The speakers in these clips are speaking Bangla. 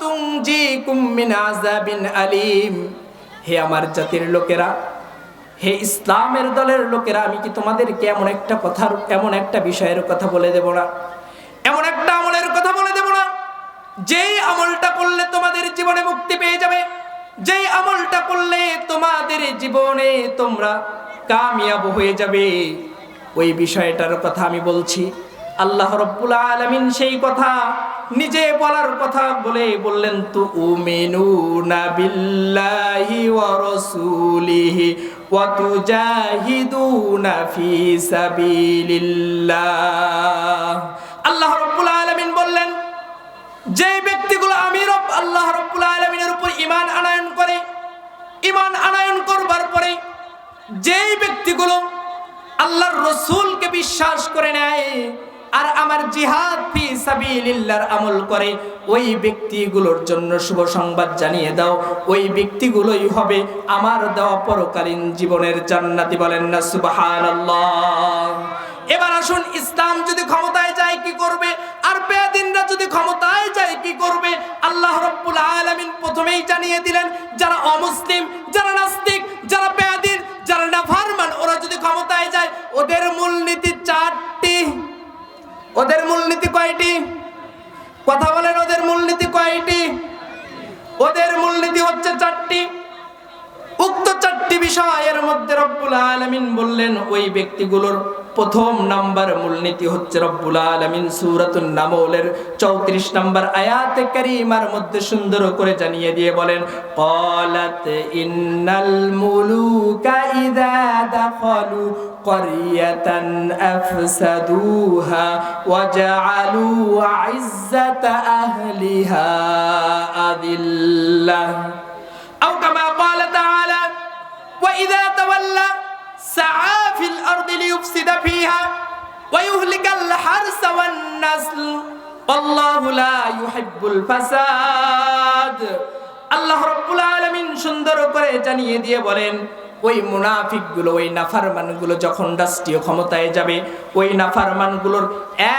তুনজিকুম মিন আযাবিন আলিম। হে আমার জাতির লোকেরা, হে ইসলামের দলের লোকেরা, আমি কি তোমাদেরকে এমন একটা কথার, এমন একটা বিষয়ের কথা বলে দেব না? এমন একটা আমলের কথা বলে দেব না? যেই আমলটা করলে তোমাদের জীবনে মুক্তি পেয়ে যাবে, যেই আমলটা করলে তোমাদের জীবনে তোমরা কামিয়াব হয়ে যাবে। ওই বিষয়টার কথা আমি বলছি। আল্লাহ রব্বুল আলামিন সেই কথা নিজে বলার কথা বলে বললেন তু উমিনুনা বিল্লাহি ওয়া রাসূলিহি ওয়া তুজাহিদুনা ফি সাবিলিল্লাহ। আল্লাহ রব্বুল আলামিন বললেন, যে ব্যক্তিগুলো আমি রব, আল্লাহ রব্বুল আলামিনের উপর ঈমান আনয়ন করে, ঈমান আনয়ন করবার পরে যেই ব্যক্তিগুলো আল্লাহর রসুলকে বিশ্বাস করে নেয় আর আমার জিহাদ ফি সাবিলিল্লাহর আমল করে, ওই ব্যক্তিগুলোর জন্য শুভ সংবাদ জানিয়ে দাও। ওই ব্যক্তিগুলোই হবে আমার দেওয়া পরকালীন জীবনের জান্নাতি বলেন না, সুবহানাল্লাহ। এবার আসুন, ইসলাম যদি ক্ষমতায় যায় কি করবে? আর বেদিনরা যদি ক্ষমতায় যায় কি করবে? আল্লাহ রব্বুল আলামিন প্রথমেই জানিয়ে দিলেন, যারা অমুসলিম, যারা নাস্তিক, যারা বেদিন, যারা নাফারমান, ওরা যদি ক্ষমতায় যায়, ওদের মূলনীতি কথা বলেন, ওদের মূলনীতি কয়টি? ওদের মূলনীতি হচ্ছে চারটি। উক্ত চারটি বিষয়ের মধ্যে রব্বুল আলামিন বললেন, ওই ব্যক্তিগুলোর প্রথম নাম্বার মূলনীতি হচ্ছে রব্বুল আলামিন সূরাতুন নামলের 34 নাম্বার আয়াতে কারীমার মধ্যে সুন্দর করে জানিয়ে দিয়ে বলেন, ক্বালাত ইন্নাল মুলুকা ইযা দাখালু ক্বরিয়াতান আফসাদুহা ওয়া জাআলু ইজ্জাতা আহলিহা আদিল্লাহ أو كما قال تعالى وإذا تولى سعى في الأرض ليفسد فيها ويهلك الحرث والنسل والله لا يحب الفساد আল্লাহ রব্বুল আলামিন সুন্দর করে জানিয়ে দিয়ে বলেন ওই মুনাফিকগুলো, ওই নাফারমানগুলো যখন রাষ্ট্রীয় ক্ষমতায় যাবে, ওই নাফারমানগুলোর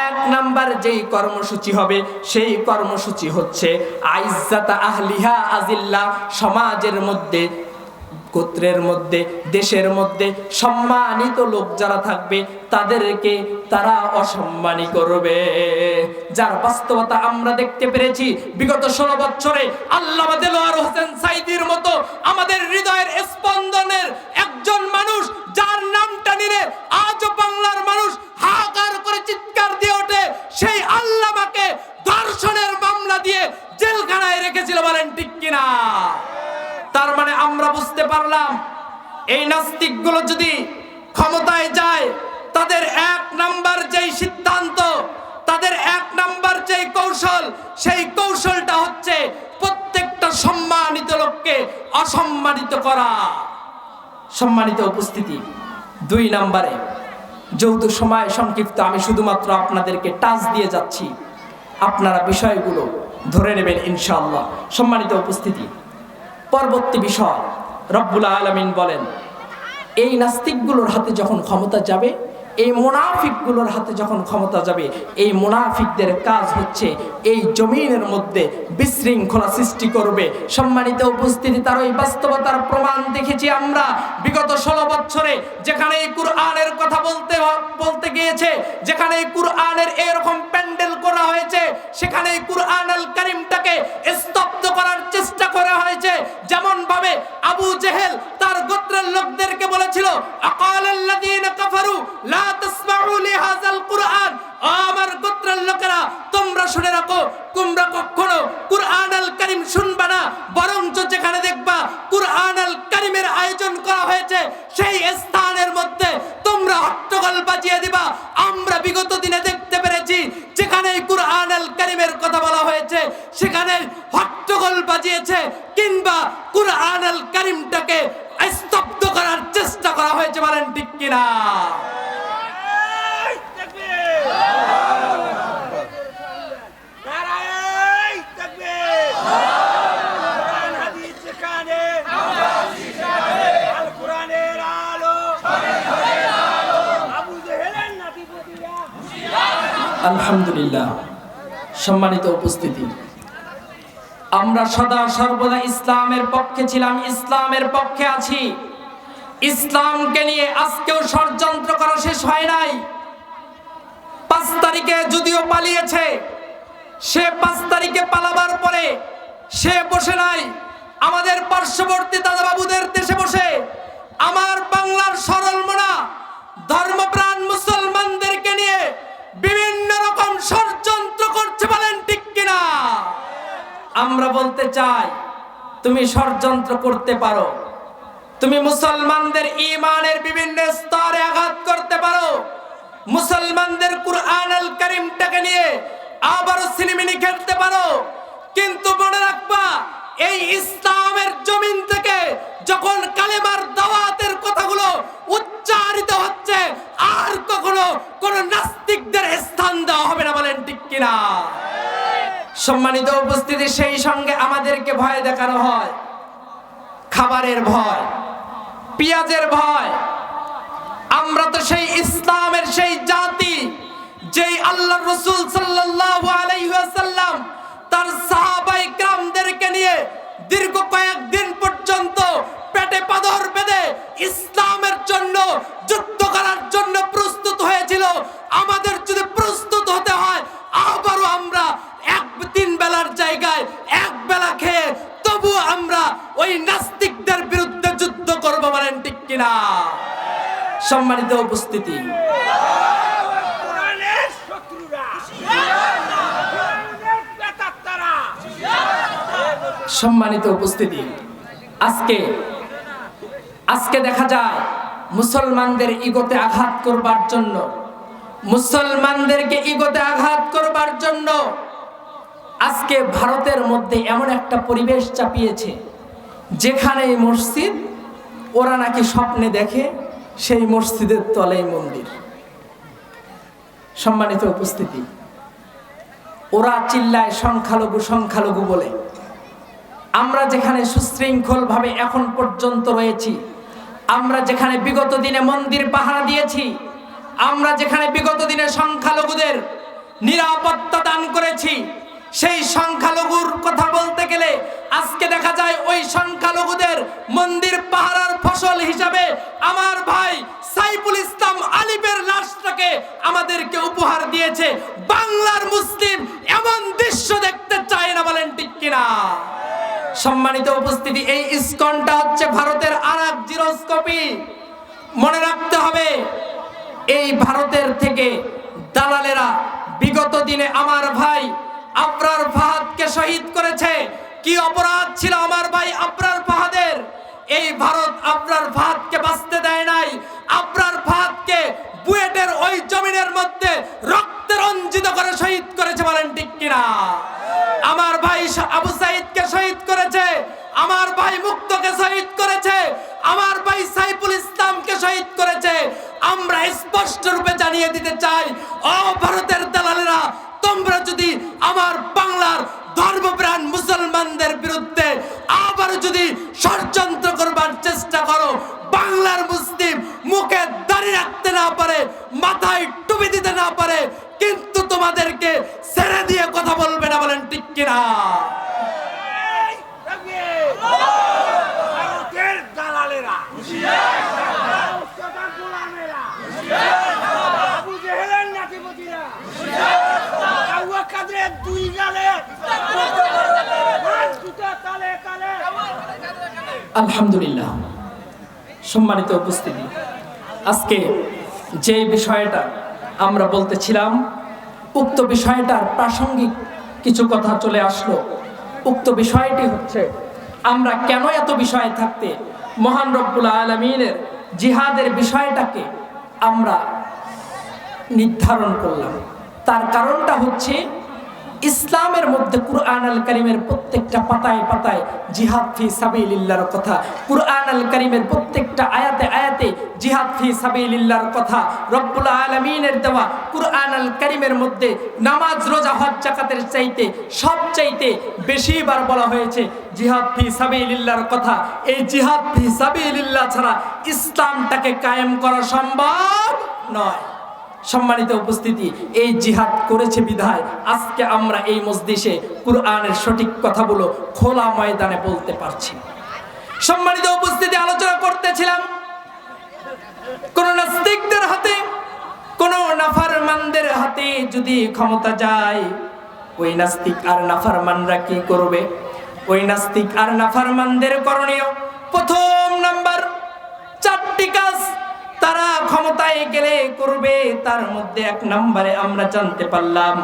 এক নাম্বার যেই কর্মসূচি হবে, সেই কর্মসূচি হচ্ছে আইজাতা আহলিহা আজিল্লা সমাজের মধ্যে গোত্রের মধ্যে, দেশের মধ্যে সম্মানিত লোক যারা থাকবে, তাদেরকে তারা অসম্মানী করবে। যার বাস্তবতা আমরা দেখতে পেরেছি, বিগত ষোলো বছরে আল্লাহ হোসেন সাইদির মতো আমাদের হৃদয়ের স্পন্দনের একজন মানুষ যার নামটা নিলে আজও বাংলার মানুষ হাহাকার করে চিৎকার দিয়ে ওঠে সেই আল্লামাকে ধর্ষণের মামলা দিয়ে জেলখানায় রেখেছিল বলেন ঠিক কিনা তার মানে আমরা পারলাম এই নাস্তিকগুলো যদি ক্ষমতায় যায়, তাদের এক নাম্বার যেই সিদ্ধান্ত, তাদের এক নাম্বার যেই কৌশল, সেই কৌশলটা হচ্ছে প্রত্যেকটা সম্মানিত লোককে অসম্মানিত করা। সম্মানিত উপস্থিতি, দুই নাম্বারে, যৌথ সময় সংক্ষিপ্ত, আমি শুধুমাত্র আপনাদেরকে টাচ দিয়ে যাচ্ছি। আপনারা বিষয়গুলো ধরে নেবেন ইনশাআল্লাহ। সম্মানিত উপস্থিতি, পরবর্তী বিষয় রব্বুল আলমিন বলেন এই নাস্তিকগুলোর হাতে যখন ক্ষমতা যাবে এই মুনাফিকগুলোর হাতে যখন ক্ষমতা যাবে, এই মুনাফিকদের কাজ হচ্ছে এই জমিনের মধ্যে বিশৃঙ্খলা সৃষ্টি করবে। সম্মানিত উপস্থিতি, তার ওই বাস্তবতার প্রমাণ দেখেছি আমরা। বিগত ষোলো বছরে যেখানে এই কুরআনের কথা বলতে বলতে গিয়েছে, যেখানে এই কুরআনের এরকম প্যান্ডেল করা হয়েছে, সেখানে এই কুরআন আল করিমটাকে স্তব্ধ করার চেষ্টা করা হয়েছে। যেমন ভাবে আবু জেহেল তার গোত্রের লোকদেরকে বলেছিল, আকালাল্লাযীনা কাফারু লা যেখানে দেখবা কুরআন আল কারীমের কথা বলা হয়েছে, সেখানে হট্টগোল বাজিয়েছে, কিংবা কুরআন আল কারীমটাকে স্তব্ধ করার চেষ্টা করা হয়েছে বলেন ঠিক কিনা নারায়ণ তাকবীর কোরআন হাদিস যেখানে আল কোরআনের আলো আবু জেহেলের নাতিপুতিরা আলহামদুলিল্লাহ। সম্মানিত উপস্থিতি। আমরা সদা সর্বদা ইসলামের পক্ষে ছিলাম, ইসলামের পক্ষে আছি। ইসলামকে নিয়ে আজকেও ষড়যন্ত্র করা শেষ হয় নাই। পাঁচ তারিখে যদিও পালিয়েছে, সে পাঁচ তারিখে পালাবার পরে সে বসে নাই। আমাদের পার্শ্ববর্তী দাদাবাবুদের দেশে বসে আমার বাংলার সরল মনা ধর্মপ্রাণ মুসলমানদেরকে নিয়ে বিভিন্ন রকম ষড়যন্ত্র করছে বলেন ঠিক কিনা? আমরা বলতে চাই, তুমি ষড়যন্ত্র করতে পারো। তুমি মুসলমানদের ইমানের বিভিন্ন স্তরে আঘাত করতে পারো। মুসলমানদের কুরআন আল করিমটাকে নিয়ে আবারও সিনেমিনি খেলতে পারো। কিন্তু মনে রাখবা, এই ইসলামের জমিন থেকে যখন কালেমার দাওয়াতের কথাগুলো উচ্চারিত হচ্ছে, আর কখনো কোন নাস্তিকদের স্থান দেওয়া হবে না বলেন ঠিক কিনা? সম্মানিত উপস্থিতি, সেই সঙ্গে আমাদেরকে ভয় দেখানো হয়। খাবারের ভয়, পেঁয়াজের ভয় আমরা তো সেই ইসলামের সেই জাতি, যেই আল্লাহ রসুল সাল্লাহ আলাইসাল্লাম তার সাহাবাই গ্রামদেরকে নিয়ে দীর্ঘ কয়েকদিন পর্যন্ত পেটে পাথর বেঁধে ইসলামের জন্য, যুদ্ধ করার জন্য প্রস্তুত হয়েছিল। আমাদের যদি প্রস্তুত হতে হয়, আবারও আমরা এক তিন বেলার জায়গায় এক বেলা খেয়ে তবু আমরা ওই নাস্তা সম্মানিত উপস্থিতি। সম্মানিত উপস্থিতি। আজকে আজকে দেখা যায় মুসলমানদের ইগোতে আঘাত করবার জন্য। মুসলমানদেরকে ইগোতে আঘাত করবার জন্য আজকে ভারতের মধ্যে এমন একটা পরিবেশ চাপিয়েছে, যেখানে মসজিদ ওরা নাকি স্বপ্নে দেখে সেই মসজিদের তলেই মন্দির। সম্মানিত উপস্থিতি, ওরা চিল্লায় সংখ্যালঘু সংখ্যালঘু বলে, আমরা যেখানে সুশৃঙ্খল ভাবে এখন পর্যন্ত রয়েছি, আমরা যেখানে বিগত দিনে মন্দির পাহারা দিয়েছি, আমরা যেখানে বিগত দিনে সংখ্যালঘুদের নিরাপত্তা দান করেছি সেই সংখ্যালঘুর কথা বলতে গেলে আজকে দেখা যায় ওই সংখ্যালঘুদের মন্দির পাহারার ফসল হিসাবে আমার ভাই সাইফুল ইসলাম আলিফের লাশটাকে আমাদেরকে উপহার দিয়েছে। বাংলার মুসলিম এমন দৃশ্য দেখতে চায় না বলেন ঠিক কিনা? সম্মানিত উপস্থিতি, এই ইস্কনটা হচ্ছে ভারতের আর এক জিরোস্কোপি। মনে রাখতে হবে, এই ভারতের থেকে দালালেরা বিগত দিনে আমার ভাই আবরার ফাহাদকে শহীদ করেছে। কি অপরাধ ছিল আমার ভাই আবরার ফাহাদের? এই ভারত আবরার ফাহাদকে বাঁচতে দেয় নাই। আবরার ফাহাদকে বুয়েটের ওই জমিনের মধ্যে রক্তে রঞ্জিত করে শহীদ করেছে বলেন ঠিক কিনা? আমার ভাই আবু সাইদকে শহীদ করেছে। আমার ভাই মুক্তকে শহীদ করেছে। আমার ভাই সাইফুল ইসলামকে শহীদ করেছে। আমরা স্পষ্ট রূপে জানিয়ে দিতে চাই ও ভারতের দালালেরা তোমরা যদি আমার বাংলার ধর্মপ্রাণ মুসলমানদের বিরুদ্ধে আবার যদি ষড়যন্ত্র করবার চেষ্টা করো, বাংলার মুসলিম মুখে দাঁড়িয়ে রাখতে না পারে, মাথায় টুপি দিতে না পারে, কিন্তু তোমাদেরকে ছেড়ে দিয়ে কথা বলবে না বলেন ঠিক কিনা এই তাকবীর! ভারতের দালালেরা উচ্চতার গোলামেরা আবু জেহেলের নাতিপতিরা কাউয়া কাদের দুই গালে পাঁচ দুটো তালে তালে আলহামদুলিল্লাহ। সম্মানিত উপস্থিতি। আজকে যে বিষয়টা আমরা বলতেছিলাম, উক্ত বিষয়টার প্রাসঙ্গিক কিছু কথা চলে আসলো। উক্ত বিষয়টি হচ্ছে, আমরা কেন এত বিষয়ে থাকতে, মহান রব্বুল আলমিনের জিহাদের বিষয়টাকে আমরা নির্ধারণ করলাম। তার কারণটা হচ্ছে ইসলামের মধ্যে কুরআন আল করিমের প্রত্যেকটা পাতায় পাতায় জিহাদ ফি সাবিলিল্লাহর কথা, কুরআন আল করিমের প্রত্যেকটা আয়াতে আয়াতে জিহাদ ফি সাবিলিল্লাহর কথা, রব্বুল আলামিনের দেওয়া কুরআন আল করিমের মধ্যে নামাজ, রোজা, হজ জাকাতের চাইতে সব চাইতে বেশিবার বলা হয়েছে জিহাদ ফি সাবিলিল্লাহর কথা। এই জিহাদ ফি সাবিলিল্লাহ ছাড়া ইসলামটাকে কায়েম করা সম্ভব নয়। সম্মানিত উপস্থিতি, এই জিহাদ করেছে বিধায়। আজকে আমরা এই মসজিষে কুরআনের সঠিক কথাগুলো খোলা ময়দানে বলতে পারছি। সম্মানিত উপস্থিতি, আলোচনা করতেছিলাম। কোন নাস্তিকদের হাতে, কোন নাফারমানদের হাতে যদি ক্ষমতা যায়, ওই নাস্তিক আর নাফারমানরা কি করবে? ওই নাস্তিক আর নাফারমানদের করণীয় প্রথম নাম্বার চারটি কাজ তারা ক্ষমতায় গেলে করবে, তার মধ্যে এক নম্বরে আমরা জানতে পারলাম,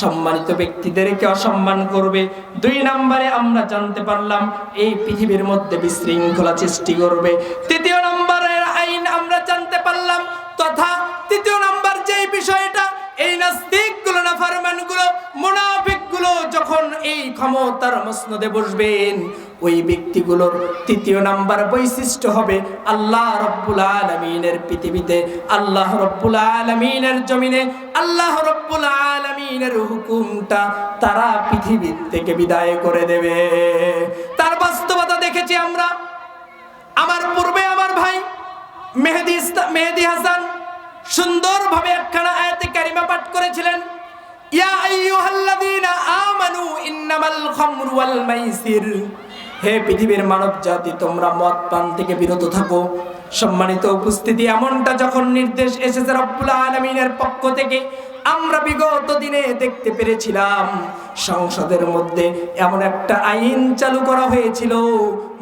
সম্মানিত ব্যক্তিদেরকে অসম্মান করবে। দুই নম্বরে আমরা জানতে পারলাম, এই পৃথিবীর মধ্যে বিশৃঙ্খলা সৃষ্টি করবে। তৃতীয় নম্বরের আইন আমরা জানতে পারলাম, তথা তৃতীয় নাম্বার যেই বিষয়টা, এই নাস্তিকগুলো না ফারমানগুলো মুনাফিকগুলো যখন এই ক্ষমতার মসনদে বসবেন ওই ব্যক্তিগুলোর তৃতীয় নাম্বার বৈশিষ্ট্য হবে আল্লাহ রব্বুল আলমিনের পৃথিবীতে। আল্লাহ রব্বুল আলমিনের জমিনে আল্লাহ রব্বুল আলমিনের হুকুমটা তারা পৃথিবীর থেকে বিদায় করে দেবে। তার বাস্তবতা দেখেছি আমরা। আমার পূর্বে আমার ভাই মেহেদি মেহেদি হাসান সুন্দরভাবে একখানা আয়াতে কারিমা পাঠ করেছিলেন। ইয়া আইয়ুহাল্লাযীনা আমানু ইন্নামাল খামরু ওয়াল মাইসির। হে পৃথিবীর মানব জাতি, তোমরা মদ পান থেকে বিরত থাকো। সম্মানিত উপস্থিতি, এমনটা যখন নির্দেশ এসেছে রব্বুল আলামিনের পক্ষ থেকে, আমরা বিগত দিনে দেখতে পেরেছিলাম, সংসদের মধ্যে এমন একটা আইন চালু করা হয়েছিল,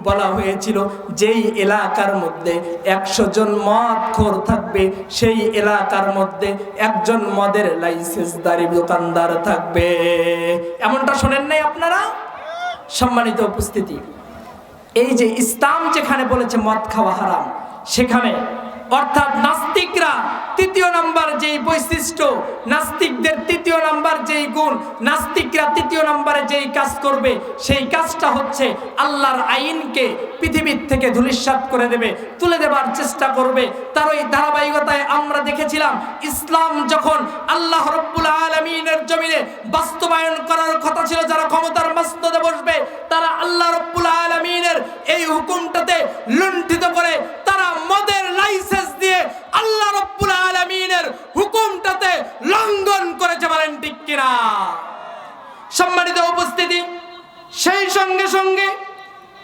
বলা হয়েছিল, যেই এলাকার মধ্যে একশো জন মদ খোর থাকবে, সেই এলাকার মধ্যে একজন মদের লাইসেন্সদারি দোকানদার থাকবে। এমনটা শোনেন নাই আপনারা? সম্মানিত উপস্থিতি। এই যে ইসলাম যেখানে বলেছে মদ খাওয়া হারাম সেখানে অর্থাৎ নাস্তিকরা তৃতীয় নাম্বার যেই বৈশিষ্ট্য, নাস্তিকদের তৃতীয় নাম্বার যেই গুণ, নাস্তিকরা তৃতীয় নাম্বারে যেই কাজ করবে, সেই কাজটা হচ্ছে আল্লাহর আইনকে পৃথিবীর থেকে ধূলিসাৎ করে দেবে, তুলে দেবার চেষ্টা করবে। তার ওই ধারাবাহিকতায় আমরা দেখেছিলাম, ইসলাম যখন আল্লাহ রব্বুল আলমিনের জমিনে বাস্তবায়ন করার কথা ছিল, যারা ক্ষমতার মস্তদে বসবে, তারা আল্লাহ রব্বুল আলমিনের এই হুকুমটাতে লুণ্ঠিত করে উপস্থিতি। সেই সঙ্গে সঙ্গে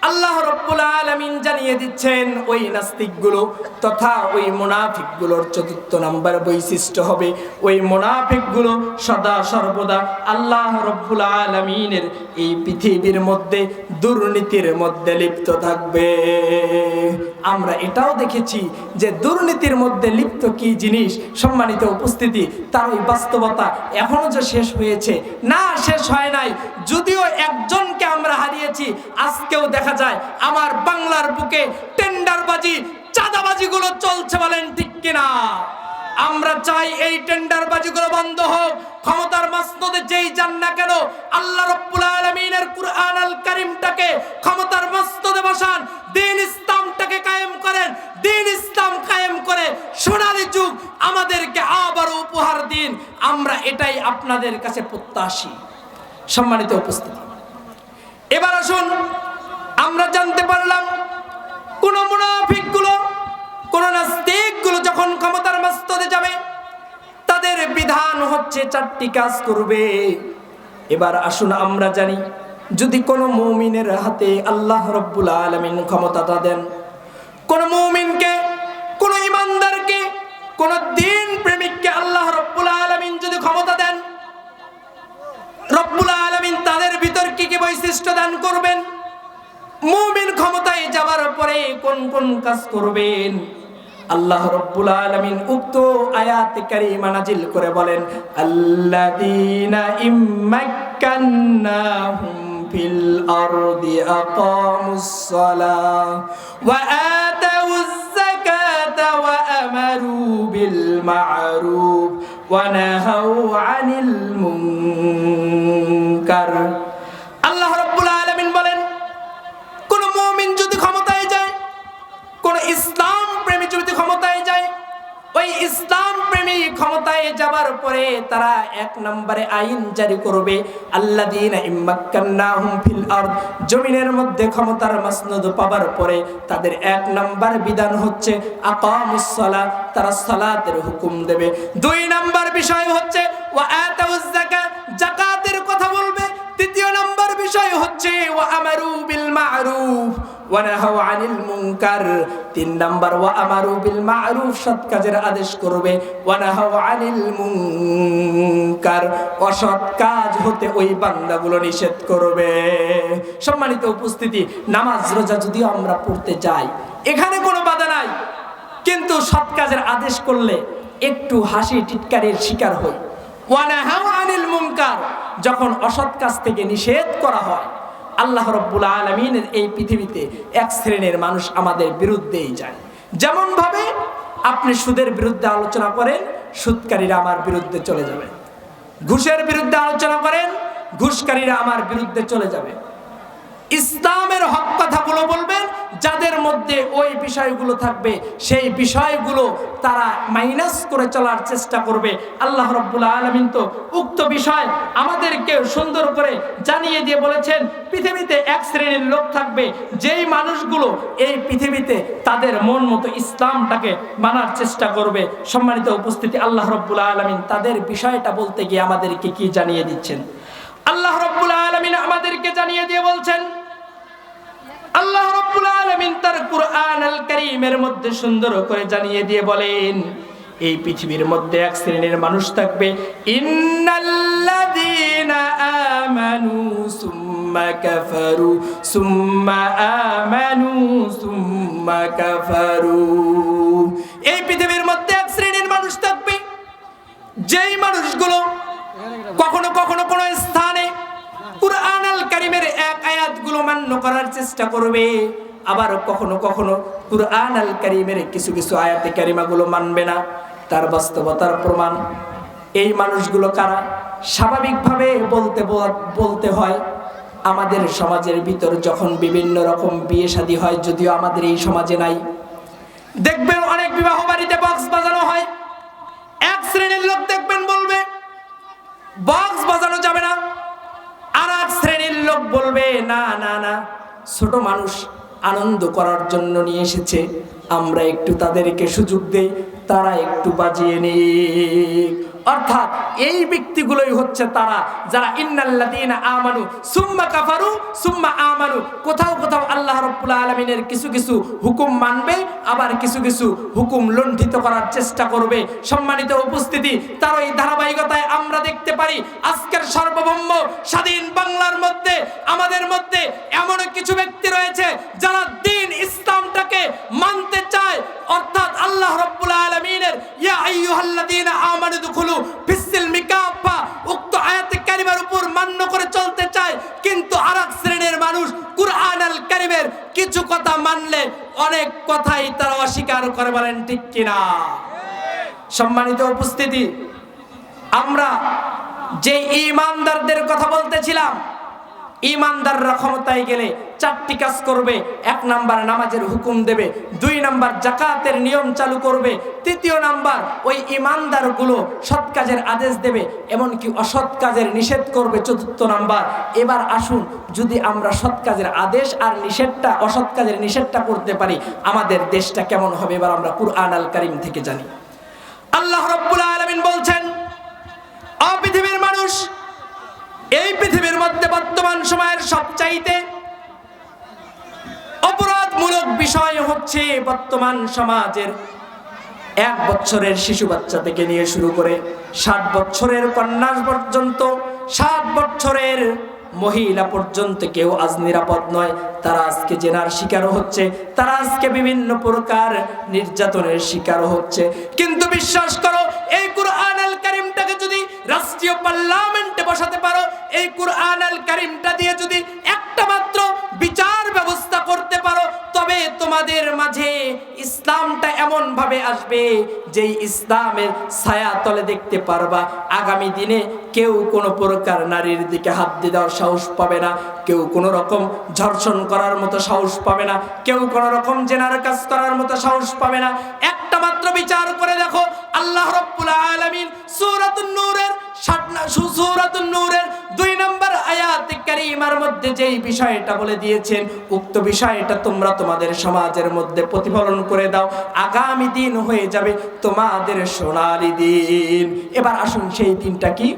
আল্লাহ রব্বুল আলামিন জানিয়ে দিচ্ছেন, ওই নাস্তিকগুলো তথা ওই মুনাফিকগুলোর চতুর্থ নাম্বার বৈশিষ্ট্য হবে, ওই মুনাফিকগুলো সদা সর্বদা আল্লাহ রব্বুল আলামিনের এই পৃথিবীর মধ্যে, দুর্নীতির মধ্যে লিপ্ত থাকবে। আমরা এটাও দেখেছি যে দুর্নীতির মধ্যে লিপ্ত কি জিনিস? সম্মানিত উপস্থিতি, তার ওই বাস্তবতা এখনও যে শেষ হয়েছে, না শেষ হয় নাই। যদিও একজনকে আমরা হারিয়েছি, আজকেও দেখা যায় আমার বাংলার বুকে টেন্ডারবাজি, চাঁদাবাজিগুলো চলছে বলেন ঠিক কিনা? আমরা চাই এই টেন্ডারবাজিগুলো বন্ধ হোক। ক্ষমতার মাসনদে যেই যান না কেন, আল্লাহ রব্বুল আলামিনের কুরআন আল কারীমটাকে ক্ষমতার মাসনদে বসান। দিন ইসলামটাকে কায়েম করেন। দিন ইসলাম কায়েম করে সোনালী যুগ আমাদেরকে আবারও উপহার দিন। আমরা এটাই আপনাদের কাছে প্রত্যাশী। সম্মানিত উপস্থিতি। এবার আসুন, আমরা জানতে পারলাম কোন মুনাফিকগুলো কোন নাস্তিকগুলো যখন ক্ষমতার মস্তদে যাবে, তাদের বিধান হচ্ছে চারটি কাজ করবে। এবার আসুন আমরা জানি, যদি কোনো মৌমিনের হাতে আল্লাহ রব্বুল আলমিন ক্ষমতাটা দেন, কোন মৌমিনকে, কোন ইমানদারকে, কোন দিন প্রেমিককে আল্লাহ রব্বুল আলমিন যদি ক্ষমতা দেন, রব্বুল আলমিন তাদের ভিতর কি কি বৈশিষ্ট্য দান করবেন? মুমিন ক্ষমতায় যাওয়ার পরে কোন কোন কাজ করবেন? আল্লাহ রব্বুল আলামিন উক্ত আয়াত কারিমা নাজিল করে বলেন, আল্লাযীনা ইম্মাক্কান্নাহুম ফিল আরদি আকামুস সালাহ ওয়া আতাউজ যাকাতা ওয়া আমারু বিল যাবার পরে তারা এক নম্বরে আইন জারি করবে ফিল আরদ, জমিনের মধ্যে ক্ষমতার মাসনদ পাবার পরে তাদের এক নাম্বার বিধান হচ্ছে আকামুস সালাত, তারা সালাতের হুকুম দেবে। দুই নাম্বার বিষয় হচ্ছে আতাউজ কথা বলবে। তৃতীয় নাম্বার বিষয় হচ্ছে, ওয়া আমারু বিল মা'রুফ ওয়া নাহাউ আনিল মুনকার, তিন নাম্বার, ওয়া আমারু বিল মা'রুফ, সৎ কাজের আদেশ করবে। ওয়া নাহাউ আনিল মুনকার, অসৎ কাজ হতে ওই বান্দাগুলো নিষেধ করবে। সম্মানিত উপস্থিতি, নামাজ, রোজা যদিও আমরা পড়তে যাই, এখানে কোনো বাধা নাই। কিন্তু সৎ কাজের আদেশ করলে একটু হাসি টিটকারের শিকার হই। ওয়ানাহাউ আনিল মুনকার, যখন অসৎ কাজ থেকে নিষেধ করা হয় আল্লাহ রব্বুল আলমিনের এই পৃথিবীতে এক শ্রেণির মানুষ আমাদের বিরুদ্ধেই যায়। যেমন ভাবে আপনি সুদের বিরুদ্ধে আলোচনা করেন, সুদকারীরা আমার বিরুদ্ধে চলে যাবে। ঘুষের বিরুদ্ধে আলোচনা করেন, ঘুষকারীরা আমার বিরুদ্ধে চলে যাবে। ইসলামের হক কথাগুলো বলবেন যাদের মধ্যে ওই বিষয়গুলো থাকবে, সেই বিষয়গুলো তারা মাইনাস করে চলার চেষ্টা করবে। আল্লাহ রব্বুল আলমিন তো উক্ত বিষয় আমাদেরকে সুন্দর করে জানিয়ে দিয়ে বলেছেন, পৃথিবীতে এক শ্রেণির লোক থাকবে, যেই মানুষগুলো এই পৃথিবীতে তাদের মন মতো ইসলামটাকে মানার চেষ্টা করবে। সম্মানিত উপস্থিতি, আল্লাহ রব্বুল আলমিন তাদের বিষয়টা বলতে গিয়ে আমাদেরকে কি জানিয়ে দিচ্ছেন? আল্লাহ রব্বুল আলমিন আমাদেরকে জানিয়ে দিয়ে বলছেন আল্লাহ রব্বুল আলামিন তার কুরআন আল কারীমের মধ্যে সুন্দর করে জানিয়ে দিয়ে বলেন, এই পৃথিবীর মধ্যে এক শ্রেণির মানুষ থাকবে। ইন্নাল্লাযীনা আমানু সুম্মা কাফারু, সুম্মা আমানু সুম্মা কাফারু। এই পৃথিবীর মধ্যে এক শ্রেণির মানুষ থাকবে। যেই মানুষগুলো আয়াতগুলো মান্য করার চেষ্টা করবে। আবার কখনো কখনো কুরআন আল কারিমের কিছু কিছু আয়াতে কারিমাগুলো মানবে না। তার বাস্তবতার প্রমাণ। এই মানুষগুলো কারা? স্বাভাবিকভাবে বলতে বলতে হয়, আমাদের সমাজের ভিতর যখন বিভিন্ন রকম বিয়ে শাদী হয়, যদিও আমাদের এই সমাজে নাই। দেখবেন অনেক বিবাহ বাড়িতে বক্স বাজানো হয়। এক শ্রেণির লোক দেখবেন বলবে, বক্স বাজানো যাবে না। আর এক শ্রেণির লোক বলবে, না না না, ছোট মানুষ আনন্দ করার জন্য নিয়ে এসেছে। আমরা একটু তাদেরকে সুযোগ দেই, তারা একটু বাজিয়ে নিক। অর্থাৎ এই ব্যক্তিগুলোই হচ্ছে তারা, যারা ইন্নাল্লাযীনা আমানু, সুম্মা কাফারু, সুম্মা আমানু। কোথাও কোথাও আল্লাহ রাব্বুল আলামিনের কিছু কিছু হুকুম মানবে, আবার কিছু কিছু হুকুম লঙ্ঘিত করার চেষ্টা করবে। সম্মানিত উপস্থিতি, তার ওই ধারাবাহিকতায় আমরা দেখতে পারি, আজকের সার্বভৌম স্বাধীন বাংলার মধ্যে, আমাদের মধ্যে এমন কিছু ব্যক্তি রয়েছে, যারা দিন ইসলামটাকে মানতে চায়। অর্থাৎ আল্লাহ রাব্বুল আলামিনের, ইয়া আইয়ুহাল্লাযীনা আমানু দুখুলু ফিসসিলমি কাফা উক্ত আয়াতে কারিমার উপর মান্য করে চলতে চায়। কিন্তু আরেক শ্রেণির মানুষ কুরআন আল কারিমের কিছু কথা মানলে অনেক কথাই তারা অস্বীকার করে বলেন, ঠিক কিনা সম্মানিত উপস্থিতি, আমরা যে ইমানদারদের কথা বলতেছিলাম ইমানদাররা ক্ষমতায় গেলে চারটি কাজ করবে। এক নাম্বার নামাজের হুকুম দেবে, দুই নাম্বার জাকাতের নিয়ম চালু করবে, তৃতীয় নাম্বার ওই ইমানদারগুলো সৎ কাজের আদেশ দেবে, এমনকি অসৎ কাজের নিষেধ করবে, চতুর্থ নাম্বার। এবার আসুন, যদি আমরা সৎ কাজের আদেশ আর নিষেধটা, অসৎ কাজের নিষেধটা করতে পারি, আমাদের দেশটা কেমন হবে? এবার আমরা কুরআন আল কারিম থেকে জানি। আল্লাহ রব্বুল আলামিন বলছেন, অ পৃথিবীর মানুষ এই পৃথিবীর মধ্যে বর্তমান সময়ের সবচাইতে অপরাধমূলক বিষয় হচ্ছে বর্তমান সমাজের এক বছরের শিশু বাচ্চা থেকে নিয়ে শুরু করে ষাট বছরের কন্যা পর্যন্ত, ষাট বছরের মহিলা পর্যন্ত কেউ আজ নিরাপদ নয়। তারা আজকে জেনার শিকারও হচ্ছে, তারা আজকে বিভিন্ন প্রকার নির্যাতনের শিকারও হচ্ছে। কিন্তু বিশ্বাস করো, এই কুরআন আল কারিমটাকে যদি রাষ্ট্রীয় পার্লামেন্টে বসাতে পারো। এই কুরআন আল কারিমটা দিয়ে যদি একটা মাত্র বিচার ব্যবস্থা করতে পারো, তবে তোমাদের মাঝে ইসলামটা এমন ভাবে আসবে যে ইসলামের ছায়া তলে দেখতে পারবা। আগামী দিনে কেউ কোনো প্রকার নারীর দিকে হাত দিয়ে দেওয়ার সাহস পাবে না। কেউ কোনো রকম ধর্ষণ করার মতো সাহস পাবে না। কেউ কোনো রকম জেনার কাজ করার মতো সাহস পাবে না। একটা মাত্র বিচার করে দেখো আল্লাহ রব্বুল আলামিন সূরাতুন নূরের সূরাতুন নূরের দুই নম্বর আয়াত কারীমার মধ্যে যেই বিষয়টা বলে দিয়েছেন, উক্ত বিষয়টা তোমরা তোমাদের সমাজের মধ্যে প্রতিফলন করে দাও, আগামী দিন হয়ে যাবে তোমাদের সোনালী দিন। এবার আসুন সেই দিনটা কি?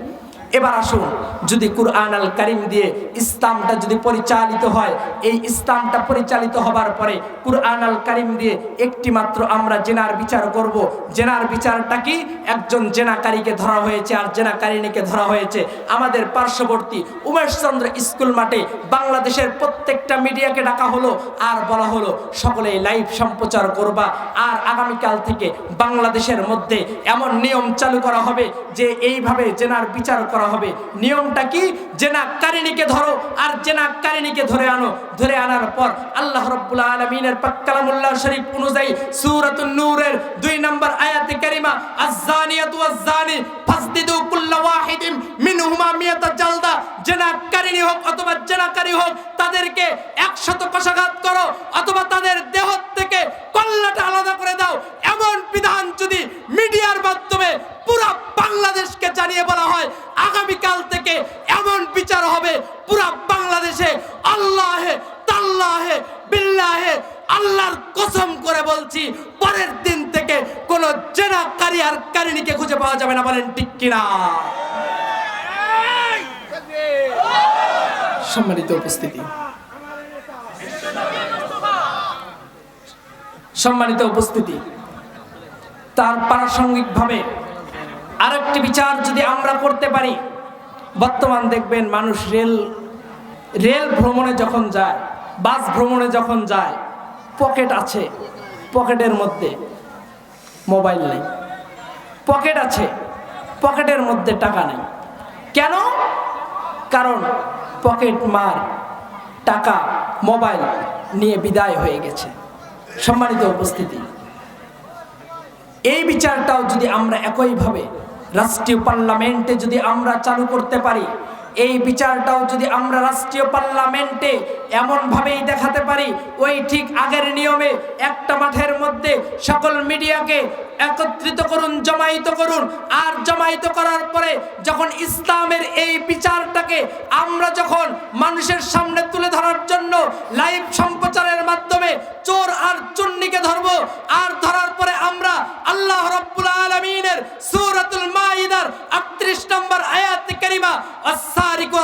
এবার আসুন, যদি কুরআন আল কারিম দিয়ে ইসলামটা যদি পরিচালিত হয়, এই ইসলামটা পরিচালিত হবার পরে কুরআন আল কারিম দিয়ে একটি মাত্র আমরা জেনার বিচার করব। জেনার বিচারটা কি? একজন জেনাকারীকে ধরা হয়েছে আর জেনাকারিনীকে ধরা হয়েছে। আমাদের পার্শ্ববর্তী উমেশচন্দ্র স্কুল মাঠে বাংলাদেশের প্রত্যেকটা মিডিয়াকে ডাকা হলো আর বলা হলো সকলে লাইভ সম্প্রচার করবা। আর আগামীকাল থেকে বাংলাদেশের মধ্যে এমন নিয়ম চালু করা হবে যে এইভাবে জেনার বিচার করা হবে। নিয়মটা কি? জেনা কারিনীকে ধরো আর জেনা কারিনীকে ধরে আনো। ধরে আনার পর আল্লাহ রব্বুল আলমিনের পাক্কালামুল্লাহ শরীফ অনুযায়ী সূরাতুন নূরের দুই নম্বর আয়াতে কারিমা, আজ-জানিয়াতু ওয়াজ-জানি, ফাসদিদু কুল্লা ওয়াহিদিন মিনহুমা মিয়াতা জালদা। জেনা কারিনী হোক অথবা জেনাকারী হোক, তাদেরকে একশত কষাঘাত করো অথবা তাদের দেহ থেকে কল্লাটা আলাদা করে দাও। এমন বিধান যদি মিডিয়ার মাধ্যমে পুরো বাংলাদেশকে জানিয়ে বলা হয়, আগামীকাল থেকে এমন বিচার হবে, পুরা বাংলাদেশে আল্লাহে তাল্লাহে বিল্লাহে আল্লাহর কসম করে বলছি, পরের দিন থেকে কোন জেনাকারী আর কারিনীকে খুঁজে পাওয়া যাবে না, বলেন ঠিক কিনা? সম্মানিত উপস্থিতি। সম্মানিত উপস্থিতি। তার প্রাসঙ্গিকভাবে আরেকটি বিচার যদি আমরা করতে পারি, বর্তমান দেখবেন মানুষ রেল রেল ভ্রমণে যখন যায়, বাস ভ্রমণে যখন যায়, পকেট আছে, পকেটের মধ্যে মোবাইল নেই, পকেট আছে, পকেটের মধ্যে টাকা নেই। কেন? কারণ পকেট মার টাকা মোবাইল নিয়ে বিদায় হয়ে গেছে। সম্মানিত উপস্থিতি, এই বিচারটাও যদি আমরা একইভাবে রাষ্ট্রীয় পার্লামেন্টে যদি আমরা চালু করতে পারি এই বিচারটাও যদি আমরা রাষ্ট্রীয় পার্লামেন্টে এমনভাবেই দেখাতে পারি, ওই ঠিক আগের নিয়মে একটা মাঠের মধ্যে সকল মিডিয়াকে একত্রিত করুন, জমায়েত করুন। আর জমায়েত করার পরে যখন ইসলামের এই বিচারটাকে আমরা যখন মানুষের সামনে তুলে ধরার জন্য লাইভ সম্প্রচারের মাধ্যমে চোর আর চুন্নিকে ধরবো, আর ধরার পরে আমরা আল্লাহ রব্বুল আলামিনের সূরাতুল মাইদার 38 নম্বর আয়াত কারিমা, আস-সারিকু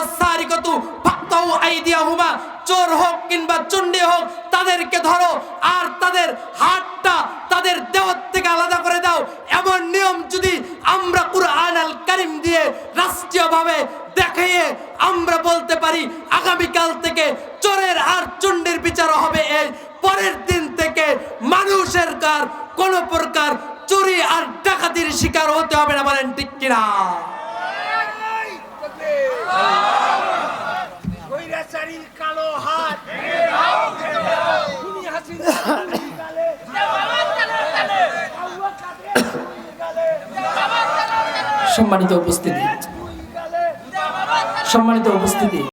আস-সারিকাতু ফাকতাউ চোর হোক কিংবা চুন্ডি হোক, তাদেরকে ধরো আর তাদের হাতটা তাদের দেওয়ার থেকে আলাদা করে দাও। এমন নিয়ম যদি আমরা কুরআন আল কারিম দিয়ে রাষ্ট্রীয়ভাবে দেখিয়ে আমরা বলতে পারি, আগামীকাল থেকে চোরের আর চুন্ডির বিচার হবে এই পরের দিন থেকে মানুষের কার কোন প্রকার চুরি আর ডাকাতির শিকার হতে হবে না বলেন ঠিক কিনা এই, তাকবীর। স্বৈরাচারীর কালো হাত খুনি হাসিনা দুই গালে। আউয়া কাদের দুই গালে। সম্মানিত উপস্থিতি। সম্মানিত উপস্থিতি।